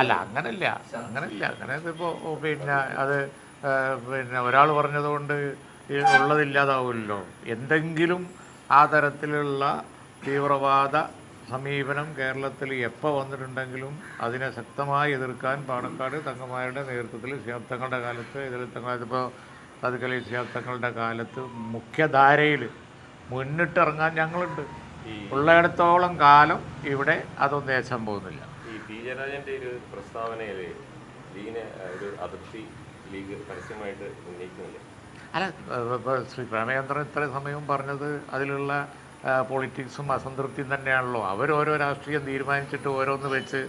അല്ല അങ്ങനല്ല അങ്ങനല്ല. അങ്ങനെ ഇപ്പോൾ പിന്നെ അത് പിന്നെ ഒരാൾ പറഞ്ഞതുകൊണ്ട് കൊണ്ട് ഉള്ളതില്ലാതാവുമല്ലോ. എന്തെങ്കിലും ആ തരത്തിലുള്ള തീവ്രവാദ സമീപനം കേരളത്തിൽ എപ്പോൾ വന്നിട്ടുണ്ടെങ്കിലും അതിനെ ശക്തമായി എതിർക്കാൻ പാണക്കാട് തങ്ങമാരുടെ നേതൃത്വത്തിൽ ശിഹാബ്ദങ്ങളുടെ കാലത്ത് ഇതിൽ തങ്ങൾ ഇപ്പോൾ അതുകലി ശിഹാബ്ദങ്ങളുടെ കാലത്ത് മുഖ്യധാരയിൽ മുന്നിട്ടിറങ്ങാൻ ഞങ്ങളുണ്ട്. ഉള്ളിടത്തോളം കാലം ഇവിടെ അതൊന്നും ഏശം പോകുന്നില്ല. ഈ പി ജയരാജന്റെ ഒരു പ്രസ്താവനയിൽ ലീഗിന് ഒരു അതിർത്തി ലീഗ് പരസ്യമായിട്ട് ഉന്നയിക്കുന്നില്ല? അല്ല ശ്രീ പ്രേമചന്ദ്രൻ ഇത്ര സമയവും പറഞ്ഞത് അതിലുള്ള പൊളിറ്റിക്സും അസംതൃപ്തിയും തന്നെയാണല്ലോ. അവരോരോ രാഷ്ട്രീയം തീരുമാനിച്ചിട്ട് ഓരോന്ന് വെച്ച്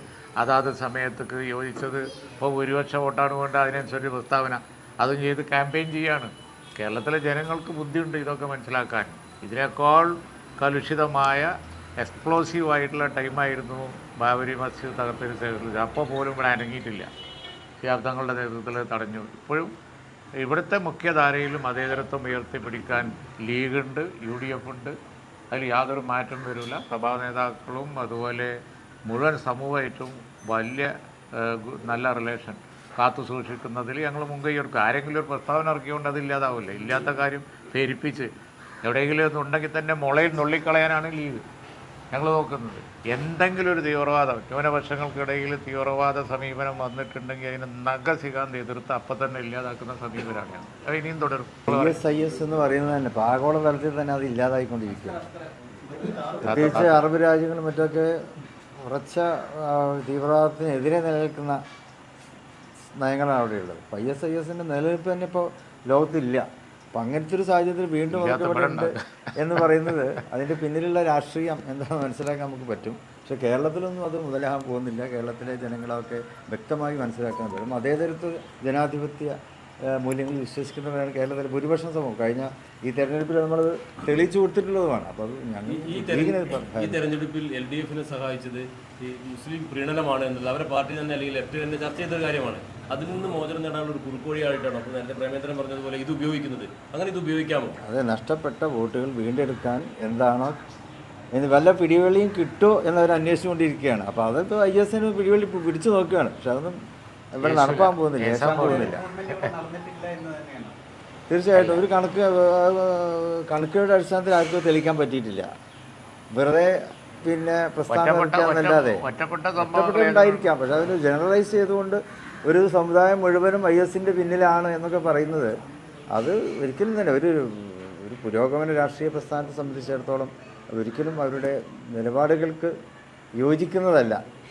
അതാത് സമയത്തേക്ക് യോജിച്ചത് ഇപ്പോൾ ഭൂരിപക്ഷ വോട്ടാണ് വേണ്ട അതിനനുസരിച്ച് പ്രസ്താവന. അതും ചെയ്ത് ക്യാമ്പയിൻ ചെയ്യാണ്. കേരളത്തിലെ ജനങ്ങൾക്ക് ബുദ്ധിയുണ്ട് ഇതൊക്കെ മനസ്സിലാക്കാൻ. ഇതിനേക്കാൾ കലുഷിതമായ എക്സ്പ്ലോസീവ് ആയിട്ടുള്ള ടൈമായിരുന്നു ബാബരി മസ്ജിദ് തകർത്തതിന് ശേഷം. അപ്പോൾ പോലും ഇവിടെ അനങ്ങിയിട്ടില്ല. ശാബ്ദങ്ങളുടെ നേതൃത്വത്തിൽ തടഞ്ഞു. ഇപ്പോഴും ഇവിടുത്തെ മുഖ്യധാരയിലും മതേതരത്വം ഉയർത്തിപ്പിടിക്കാൻ ലീഗുണ്ട് യു ഡി എഫ് ഉണ്ട് അതിൽ യാതൊരു മാറ്റം വരില്ല. സഭാ നേതാക്കളും അതുപോലെ മുഴുവൻ സമൂഹമായിട്ടും വലിയ നല്ല റിലേഷൻ കാത്തു സൂക്ഷിക്കുന്നതിൽ ഞങ്ങൾ മുൻകൈ മുൻകൈയെടുക്കും ആരെങ്കിലും ഒരു പ്രസ്താവന ഇറക്കിക്കൊണ്ട് അതില്ലാതാവില്ല ഇല്ലാത്ത കാര്യം പെരിപ്പിച്ച് എവിടെയെങ്കിലും ഒന്നുണ്ടെങ്കിൽ തന്നെ മുളയിൽ നുള്ളിക്കളയാനാണ് ലീവ്. ഞങ്ങൾ നോക്കുന്നത്. എന്തെങ്കിലും ഒരു തീവ്രവാദം ന്യൂനപക്ഷങ്ങൾക്കിടയിൽ തീവ്രവാദ സമീപനം വന്നിട്ടുണ്ടെങ്കിൽ അതിനെ നഖസികാന്ത് എതിർത്ത് അപ്പം തന്നെ ഇല്ലാതാക്കുന്ന സമീപനമാണ്. അത് ഇനിയും തുടരും. എസ് ഐ എസ് എന്ന് പറയുന്നത് തന്നെ ആഗോള തലത്തിൽ തന്നെ അത് ഇല്ലാതായിക്കൊണ്ടിരിക്കും പ്രത്യേകിച്ച് അറബ് രാജ്യങ്ങളും മറ്റൊക്കെ ഉറച്ച തീവ്രവാദത്തിനെതിരെ നിലനിൽക്കുന്ന നയങ്ങളാണ് അവിടെയുള്ളത്. ഐ എസ് ഐ എസിന്റെ നിലനിൽപ്പ് തന്നെ ഇപ്പോൾ ലോകത്തില്ല അപ്പം അങ്ങനത്തെ ഒരു സാഹചര്യത്തിൽ വീണ്ടും അവർക്ക് എന്ന് പറയുന്നത് അതിന്റെ പിന്നിലുള്ള രാഷ്ട്രീയം എന്താണെന്ന് മനസ്സിലാക്കാൻ നമുക്ക് പറ്റും. പക്ഷെ കേരളത്തിലൊന്നും അത് മുതലാകാൻ പോകുന്നില്ല. കേരളത്തിലെ ജനങ്ങളൊക്കെ വ്യക്തമായി മനസ്സിലാക്കാൻ പറ്റും അതേതരത്തിൽ ജനാധിപത്യ മൂല്യങ്ങളിൽ വിശ്വസിക്കുന്നവരാണ് കേരളത്തിലെ ഭൂരിപക്ഷം സമൂഹം. കഴിഞ്ഞ ഈ തെരഞ്ഞെടുപ്പിൽ നമ്മൾ തെളിയിച്ചു കൊടുത്തിട്ടുള്ളതുമാണ്. അപ്പോൾ അത് ഞങ്ങൾ ഈ തെരഞ്ഞെടുപ്പിൽ എൽ ഡി എഫിനെ സഹായിച്ചത് ഈ മുസ്ലിം പ്രീണനമാണ് എന്നുള്ളത്. അവരെ പാർട്ടി തന്നെ അല്ലെങ്കിൽ ലെഫ്റ്റ് തന്നെ ചർച്ച ചെയ്ത ഒരു കാര്യമാണ്. അതിൽ നിന്ന് മോചനം നേടാനുള്ള ഒരു കുറുക്കോഴിയായിട്ടാണ്. അപ്പോൾ നേരത്തെ പ്രേമേന്ദ്രൻ പറഞ്ഞതുപോലെ ഇത് ഉപയോഗിക്കുന്നത്. അങ്ങനെ ഇത് ഉപയോഗിക്കാമോ? അതെ നഷ്ടപ്പെട്ട വോട്ടുകൾ വീണ്ടെടുക്കാൻ എന്താണോ ഇനി വല്ല പിടിവെള്ളിയും കിട്ടുമോ എന്നവർ അന്വേഷിച്ചുകൊണ്ടിരിക്കുകയാണ് അപ്പോൾ അതിപ്പോൾ ഐ എസ് എന് പിടിവെള്ളി പിടിച്ചു നോക്കുകയാണ്. പക്ഷെ അതൊന്നും ഇവിടെ നടപ്പാൻ പോകുന്നില്ല. ഏസാൻ പോകുന്നില്ല. തീർച്ചയായിട്ടും ഒരു കണക്ക് കണക്കുകളുടെ അടിസ്ഥാനത്തിൽ ആർക്കും തെളിയിക്കാൻ പറ്റിയിട്ടില്ല. വെറുതെ പിന്നെ പ്രസ്ഥാനം ഒറ്റപ്പെട്ട ഉണ്ടായിരിക്കാം. പക്ഷെ അതിന് ജനറലൈസ് ചെയ്തുകൊണ്ട് ഒരു സമുദായം മുഴുവനും ഐ എസിന്റെ പിന്നിലാണ് എന്നൊക്കെ പറയുന്നത്. അത് ഒരിക്കലും തന്നെ ഒരു ഒരു പുരോഗമന രാഷ്ട്രീയ പ്രസ്ഥാനത്തെ സംബന്ധിച്ചിടത്തോളം അതൊരിക്കലും അവരുടെ നിലപാടുകൾക്ക് യോജിക്കുന്നതല്ല.